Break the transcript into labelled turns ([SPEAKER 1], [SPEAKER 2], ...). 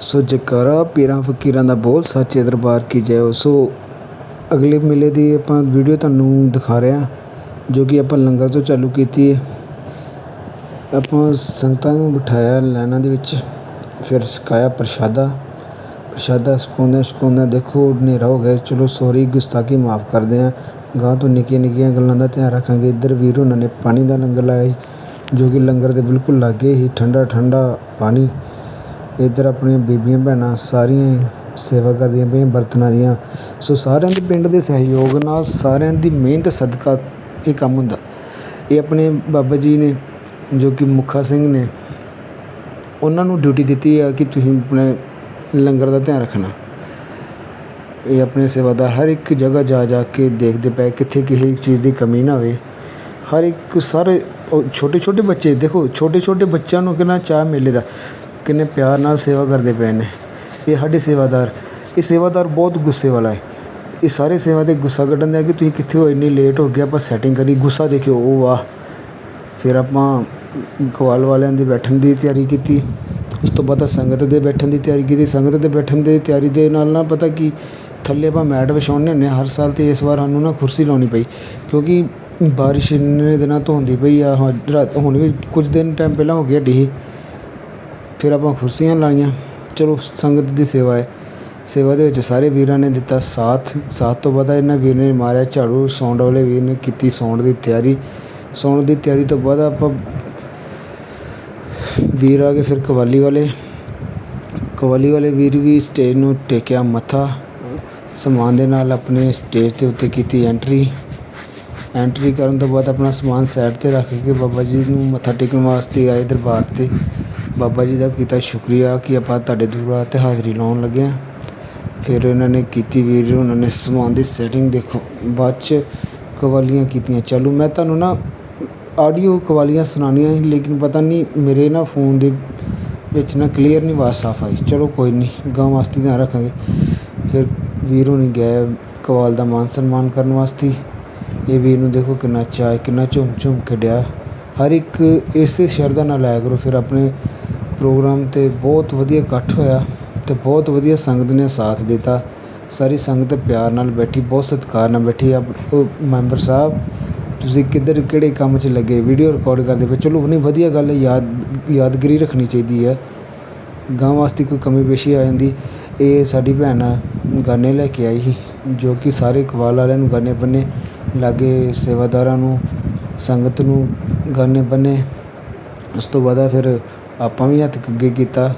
[SPEAKER 1] ਸੋ ਜੈਕਾਰਾ ਪੀਰਾਂ ਫਕੀਰਾਂ ਦਾ ਬੋਲ, ਸੱਚੇ ਦਰਬਾਰ ਕੀ ਜੈ ਹੋ। ਸੋ ਅਗਲੇ ਮੇਲੇ ਦੀ ਆਪਾਂ ਵੀਡੀਓ ਤੁਹਾਨੂੰ ਦਿਖਾ ਰਹੇ ਹਾਂ, ਜੋ ਕਿ ਆਪਾਂ ਲੰਗਰ ਤੋਂ ਚਾਲੂ ਕੀਤੀ ਹੈ ਆਪਾਂ ਸੰਗਤਾਂ ਨੂੰ ਬਿਠਾਇਆ ਲਾਈਨਾਂ ਦੇ ਵਿੱਚ, ਫਿਰ ਛਕਾਇਆ ਪ੍ਰਸ਼ਾਦਾ। ਪ੍ਰਸ਼ਾਦਾ ਛਕਾਉਂਦਿਆਂ ਛਕਾਉਂਦਿਆਂ ਦੇਖੋ, ਹਨੇਰਾ ਹੋ ਗਿਆ। ਚਲੋ ਸੌਰੀ ਗੁਸਤਾਖੀ ਮਾਫ਼ ਕਰਦੇ ਹਾਂ। ਗਾਂ ਤੋਂ ਨਿੱਕੀਆਂ ਨਿੱਕੀਆਂ ਗੱਲਾਂ ਦਾ ਧਿਆਨ ਰੱਖਾਂਗੇ। ਇੱਧਰ ਵੀਰ ਉਹਨਾਂ ਨੇ ਪਾਣੀ ਦਾ ਲੰਗਰ ਲਾਇਆ ਸੀ, ਜੋ ਕਿ ਲੰਗਰ ਦੇ ਬਿਲਕੁਲ ਲਾਗੇ ਹੀ ਠੰਡਾ ਠੰਡਾ ਪਾਣੀ। ਇੱਧਰ ਆਪਣੀਆਂ ਬੀਬੀਆਂ ਭੈਣਾਂ ਸਾਰੀਆਂ ਹੀ ਸੇਵਾ ਕਰਦੀਆਂ ਪਈਆਂ, ਬਰਤਨਾਂ ਦੀਆਂ। ਸੋ ਸਾਰਿਆਂ ਦੇ ਪਿੰਡ ਦੇ ਸਹਿਯੋਗ ਨਾਲ ਸਾਰਿਆਂ ਦੀ ਮਿਹਨਤ, ਸਦਕਾ ਇਹ ਕੰਮ ਹੁੰਦਾ। ਇਹ ਆਪਣੇ ਬਾਬਾ ਜੀ ਨੇ, ਜੋ ਕਿ ਮੁੱਖਾ ਸਿੰਘ ਨੇ, ਉਹਨਾਂ ਨੂੰ ਡਿਊਟੀ ਦਿੱਤੀ ਆ ਕਿ ਤੁਸੀਂ ਆਪਣੇ ਲੰਗਰ ਦਾ ਧਿਆਨ ਰੱਖਣਾ। ਇਹ ਆਪਣੇ ਸੇਵਾਦਾਰ ਹਰ ਇੱਕ ਜਗ੍ਹਾ ਜਾ ਜਾ ਕੇ ਦੇਖਦੇ ਪਏ, ਕਿੱਥੇ ਕਿਸੇ ਚੀਜ਼ ਦੀ ਕਮੀ ਨਾ ਹੋਵੇ। ਹਰ ਇੱਕ ਸਾਰੇ ਛੋਟੇ ਛੋਟੇ ਬੱਚੇ, ਦੇਖੋ ਛੋਟੇ ਛੋਟੇ ਬੱਚਿਆਂ ਨੂੰ ਕਿੰਨਾ ਚਾਹ ਮੇਲੇ ਦਾ। ਕਿੰਨੇ ਪਿਆਰ ਨਾਲ ਸੇਵਾ ਕਰਦੇ ਪਏ ਨੇ। ਇਹ ਸਾਡੇ ਸੇਵਾਦਾਰ, ਇਹ ਸੇਵਾਦਾਰ ਬਹੁਤ ਗੁੱਸੇ ਵਾਲਾ ਹੈ। ਇਹ ਸਾਰੇ ਸੇਵਾ ਦੇ ਗੁੱਸਾ ਕੱਢਣ ਦੇ ਕਿ ਤੁਸੀਂ ਕਿੱਥੇ ਹੋ, ਇੰਨੀ ਲੇਟ ਹੋ ਗਿਆ ਆਪਾਂ ਸੈਟਿੰਗ ਕਰੀ, ਗੁੱਸਾ ਦੇਖਿਓ, ਉਹ ਵਾਹ। ਫਿਰ ਆਪਾਂ ਕਵਾਲ ਵਾਲਿਆਂ ਦੀ ਬੈਠਣ ਦੀ ਤਿਆਰੀ ਕੀਤੀ। ਉਸ ਤੋਂ ਬਾਅਦ ਸੰਗਤ ਦੇ ਬੈਠਣ ਦੀ ਤਿਆਰੀ ਕੀਤੀ। ਸੰਗਤ ਦੇ ਬੈਠਣ ਦੀ ਤਿਆਰੀ ਦੇ ਨਾਲ ਨਾ ਪਤਾ ਕੀ, ਥੱਲੇ ਆਪਾਂ ਮੈਟ ਵਿਛਾਉਂਦੇ ਹੁੰਦੇ ਹਾਂ ਹਰ ਸਾਲ ਤੇ ਇਸ ਵਾਰ ਸਾਨੂੰ ਨਾ ਕੁਰਸੀ ਲਾਉਣੀ ਪਈ, ਕਿਉਂਕਿ ਬਾਰਿਸ਼ ਇੰਨੇ ਦਿਨਾਂ ਤੋਂ ਹੁੰਦੀ ਪਈ ਆ। ਹੁਣ ਰਾਤ ਹੁਣ ਵੀ ਕੁਝ ਦਿਨ ਟਾਈਮ ਪਹਿਲਾਂ ਹੋ ਗਿਆ ਡੀ ਫਿਰ ਆਪਾਂ ਕੁਰਸੀਆਂ ਲਾਈਆਂ। ਚਲੋ, ਸੰਗਤ ਦੀ ਸੇਵਾ ਹੈ। ਸੇਵਾ ਦੇ ਵਿੱਚ ਸਾਰੇ ਵੀਰਾਂ ਨੇ ਦਿੱਤਾ ਸਾਥ। ਸਾਥ ਤੋਂ ਬਾਅਦ ਇਹਨਾਂ ਵੀਰ ਨੇ ਮਾਰਿਆ ਝਾੜੂ। ਸੌਂਡ ਵਾਲੇ ਵੀਰ ਨੇ ਕੀਤੀ ਸੌਂਡ ਦੀ ਤਿਆਰੀ। ਸੌਣ ਦੀ ਤਿਆਰੀ ਤੋਂ ਬਾਅਦ ਆਪਾਂ ਵੀਰ ਆ ਗਏ ਫਿਰ ਕਵਾਲੀ ਵਾਲੇ। ਕਵਾਲੀ ਵਾਲੇ ਵੀਰ ਵੀ ਸਟੇਜ ਨੂੰ ਟੇਕਿਆ ਮੱਥਾ। ਸਮਾਨ ਦੇ ਨਾਲ ਆਪਣੇ ਸਟੇਜ ਦੇ ਉੱਤੇ ਕੀਤੀ ਐਂਟਰੀ। ਐਂਟਰੀ ਕਰਨ ਤੋਂ ਬਾਅਦ ਆਪਣਾ ਸਮਾਨ ਸਾਈਡ ਤੇ ਰੱਖ ਕੇ ਬਾਬਾ ਜੀ ਨੂੰ ਮੱਥਾ ਟੇਕਣ ਵਾਸਤੇ ਆਏ ਦਰਬਾਰ ਤੇ। ਬਾਬਾ ਜੀ ਦਾ ਕੀਤਾ ਸ਼ੁਕਰੀਆ ਕਿ ਆਪਾਂ ਤੁਹਾਡੇ ਦੂਰਾ ਤੇ ਹਾਜ਼ਰੀ ਲਾਉਣ ਲੱਗੇ ਹਾਂ। ਫਿਰ ਉਹਨਾਂ ਨੇ ਕੀਤੀ ਵੀਰ ਉਹਨਾਂ ਨੇ ਸਮਾਨ ਦੀ ਸੈਟਿੰਗ ਦੇਖੋ, ਬਾਅਦ ਚ ਕਵਾਲੀਆਂ ਕੀਤੀਆਂ। ਚਾਲੂ, ਮੈਂ ਤੁਹਾਨੂੰ ਨਾ ਆਡੀਓ ਕਵਾਲੀਆਂ ਸੁਣਾਉਣੀਆਂ ਸੀ, ਲੇਕਿਨ ਪਤਾ ਨਹੀਂ, ਮੇਰੇ ਨਾ ਫੋਨ ਦੇ ਵਿੱਚ ਨਾ ਕਲੀਅਰ ਨਹੀਂ ਆਵਾਜ਼ ਸਾਫ਼ ਆਈ। ਚਲੋ, ਕੋਈ ਨਹੀਂ ਗਾਂ ਵਾਸਤੇ ਧਿਆਨ ਰੱਖਾਂਗੇ। ਫਿਰ ਵੀਰ ਹੋਣੀ ਗਏ ਕਵਾਲ ਦਾ ਮਾਨ ਸਨਮਾਨ ਕਰਨ ਵਾਸਤੇ। ਇਹ ਵੀਰ ਨੂੰ ਦੇਖੋ ਕਿੰਨਾ ਚਾਅ, ਕਿੰਨਾ ਝੁੰਮ ਝੁੰਮ ਕੇ ਡਿਆ। ਹਰ ਇੱਕ ਇਸੇ ਸ਼ਰਧਾ ਨਾਲ ਲਾਇਆ ਕਰੋ, ਫਿਰ ਆਪਣੇ ਪ੍ਰੋਗਰਾਮ 'ਤੇ ਬਹੁਤ ਵਧੀਆ ਇਕੱਠ ਹੋਇਆ ਅਤੇ ਬਹੁਤ ਵਧੀਆ ਸੰਗਤ ਨੇ ਸਾਥ ਦਿੱਤਾ। ਸਾਰੀ ਸੰਗਤ ਪਿਆਰ ਨਾਲ ਬੈਠੀ, ਬਹੁਤ ਸਤਿਕਾਰ ਨਾਲ ਬੈਠੀ। ਆ ਮੈਂਬਰ ਸਾਹਿਬ, ਤੁਸੀਂ ਕਿੱਧਰ, ਕਿਹੜੇ ਕੰਮ 'ਚ ਲੱਗੇ? ਵੀਡੀਓ ਰਿਕਾਰਡ ਕਰਦੇ ਪਏ। ਚਲੋ, ਨਹੀਂ, ਵਧੀਆ ਗੱਲ ਹੈ, ਯਾਦ, ਯਾਦਗਿਰੀ ਰੱਖਣੀ ਚਾਹੀਦੀ ਹੈ। ਗਾਂ ਵਾਸਤੇ ਕੋਈ ਕਮੀ ਪੇਸ਼ੀ ਆ ਜਾਂਦੀ। ਇਹ ਸਾਡੀ ਭੈਣ ਗਾਨੇ ਲੈ ਕੇ ਆਈ ਸੀ, ਜੋ ਕਿ ਸਾਰੇ ਕਵਾਲ ਵਾਲਿਆਂ ਨੂੰ ਗਾਣੇ ਬੰਨੇ, ਲਾਗੇ ਸੇਵਾਦਾਰਾਂ ਨੂੰ, ਸੰਗਤ ਨੂੰ ਗਾਨੇ ਬੰਨੇ। ਉਸ ਤੋਂ ਬਾਅਦ ਫਿਰ ਆਪਾਂ ਵੀ ਹੱਥ ਅੱਗੇ ਕੀਤਾ।